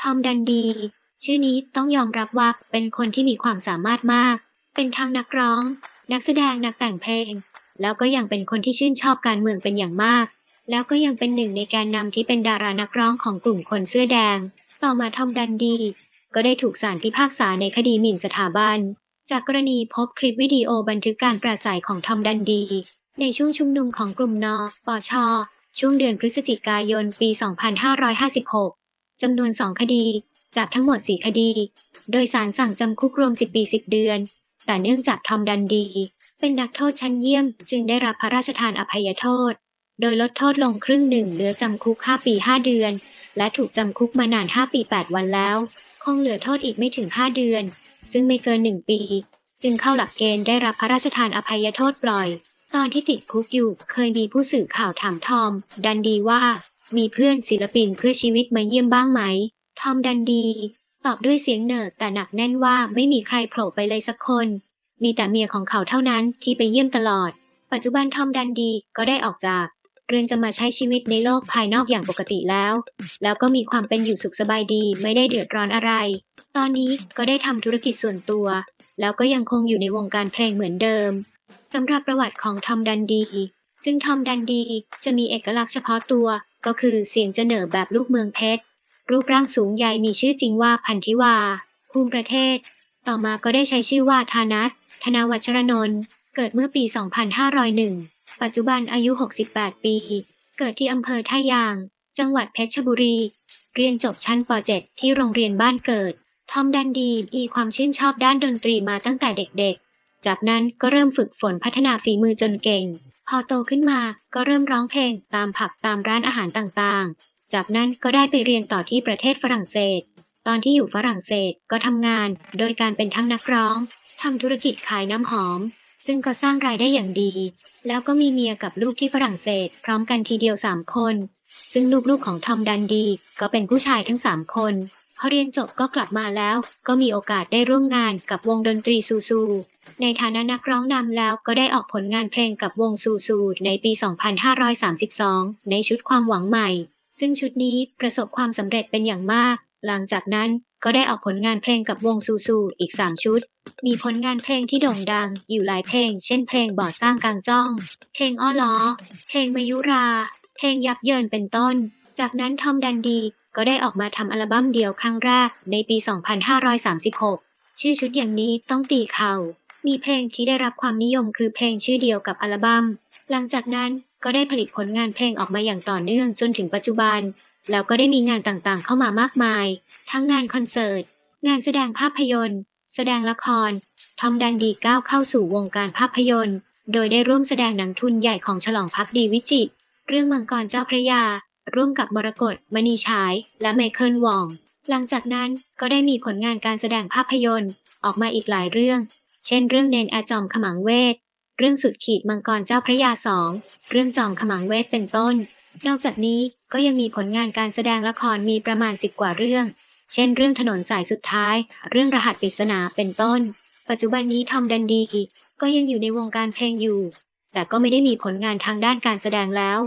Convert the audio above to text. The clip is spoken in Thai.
ทอมดันดี ชื่อนี้ต้องยอมรับว่าเป็นคนที่มีความสามารถมาก เป็นทั้งนักร้อง นักแสดงนักแต่งเพลง แล้วก็ยังเป็นคนที่ชื่นชอบการเมืองเป็นอย่างมาก แล้วก็ยังเป็นหนึ่งในแกนนำที่เป็นดารานักร้องของกลุ่มคนเสื้อแดง ต่อมาทอมดันดี ก็ได้ถูกศาลพิพากษาในคดีหมิ่นสถาบัน จากกรณีพบคลิปวิดีโอบันทึกการปราศัยของทอมดันดี ในช่วงชุมนุมของกลุ่มนปชช่วงเดือนพฤศจิกายน ปี 2556 จำนวน 2 คดี จากทั้งหมด 4 คดี โดยสารสั่งจำคุกรวม 10 ปี 10 เดือน แต่เนื่องจากทอมดันดี เป็นนักโทษชั้นเยี่ยม จึงได้รับพระราชทานอภัยโทษ โดยลดโทษลงครึ่งหนึ่งเหลือจำคุก 5 ปี 5 เดือน และถูกจำคุกมานาน 5 ปี 8 วันแล้ว คงเหลือโทษอีกไม่ถึง 5 เดือน ซึ่งไม่เกิน 1 ปี จึงเข้าหลักเกณฑ์ได้รับพระราชทานอภัยโทษปล่อย ตอนที่ติดคุกอยู่เคยมีผู้สื่อข่าวถามทอม ดันดีว่า มีเพื่อนศิลปินเพื่อชีวิตมาเยี่ยมบ้างไหม ทอมดันดี ตอบด้วยเสียงเหนิร์แต่หนักแน่นว่าไม่มีใครโผล่ไปเลยสักคน มีแต่เมียของเขาเท่านั้นที่ไปเยี่ยมตลอด ปัจจุบันทอมดันดีก็ได้ออกจากเรือนจะมาใช้ชีวิตในโลกภายนอกอย่างปกติแล้ว แล้วก็มีความเป็นอยู่สุขสบายดีไม่ได้เดือดร้อนอะไร ตอนนี้ก็ได้ทำธุรกิจส่วนตัว แล้วก็ยังคงอยู่ในวงการเพลงเหมือนเดิมสำหรับประวัติของทอมดันดี ซึ่งทอมดันดีจะมีเอกลักษณ์เฉพาะตัว ก็คือเสียงจะเหน่อแบบลูกเมืองเพชร รูปร่างสูงใหญ่มีชื่อจริงว่าพันธิวา ภูมิประเทศ ต่อมาก็ได้ใช้ชื่อว่าธานัทธนาวัชรนนท์ เกิดเมื่อปี 2501 ปัจจุบันอายุ 68 ปี เกิดที่อำเภอท่ายาง จังหวัดเพชรบุรี เรียนจบชั้นป .7 ที่โรงเรียนบ้านเกิด ทอมดันดีมีความชื่นชอบด้านดนตรีมาตั้งแต่เด็กๆ จากนั้นก็เริ่มฝึกฝนพัฒนาฝีมือจนเก่ง พอโตขึ้นมาก็เริ่มร้องเพลงตามผับตามร้านอาหารต่างๆ จากนั้นก็ได้ไปเรียนต่อที่ประเทศฝรั่งเศส ตอนที่อยู่ฝรั่งเศสก็ทำงาน โดยการเป็นทั้งนักร้องทำธุรกิจขายน้ำหอม ซึ่งก็สร้างรายได้อย่างดี แล้วก็มีเมียกับลูกที่ฝรั่งเศส พร้อมกันทีเดียว3คน ซึ่งลูกๆของทอมดันดี ก็เป็นผู้ชายทั้ง3คน พอเรียนจบก็กลับมาแล้ว ก็มีโอกาสได้ร่วมงานกับวงดนตรีซูซู ในฐานะนักร้องนำแล้วก็ได้ออกผลงานเพลงกับวงซูซูในปี 2532 ในชุดความหวังใหม่ ซึ่งชุดนี้ประสบความสำเร็จเป็นอย่างมาก หลังจากนั้นก็ได้ออกผลงานเพลงกับวงซูซูอีก 3 ชุด มีผลงานเพลงที่โด่งดังอยู่หลายเพลง เช่นเพลงบ่อสร้างกลางจ้อง เพลงอ้อล้อ เพลงมายุรา เพลงยับเยินเป็นต้น จากนั้นทอมดันดี ก็ได้ออกมาทำอัลบั้มเดี่ยวครั้งแรกในปี 2536 ชื่อชุดอย่างนี้ต้องตีเข่า มีเพลงที่ได้รับความนิยมคือเพลงชื่อเดียวกับอัลบัม้ม หลังจากนั้นก็ได้ผลิตผลงานเพลงออกมาอย่างต่อเนื่องจนถึงปัจจุบัน แล้วก็ได้มีงานต่างๆ เข้ามามากมาย ทั้งงานคอนเสิร์ต งานแสดงภาพยนตร์ แสดงละครทอมดันดีก้าวเข้าสู่วงการภาพยนตร์ โดยได้ร่วมแสดงหนังทุนใหญ่ของฉลองพักดีวิจิตเรื่องมังกรเจ้าพระยา ร่วมกับมรกตมณีฉายและไมเคิลวอง หลังจากนั้นก็ได้มีผลงานการแสดงภาพยนตร์ ออกมาอีกหลายเรื่อง เช่น เรื่องเนนอาจอมขมังเวท เรื่องสุดขีดมังกรเจ้าพระยาสอง เรื่องจอมขมังเวทเป็นต้น นอกจากนี้ก็ยังมีผลงานการแสดงละครมีประมาณสิบกว่าเรื่อง เช่น เรื่องถนนสายสุดท้าย เรื่องรหัสปริศนาเป็นต้น ปัจจุบันนี้ทอมดันดีก็ยังอยู่ในวงการเพลงอยู่ แต่ก็ไม่ได้มีผลงานทางด้านการแสดงแล้ว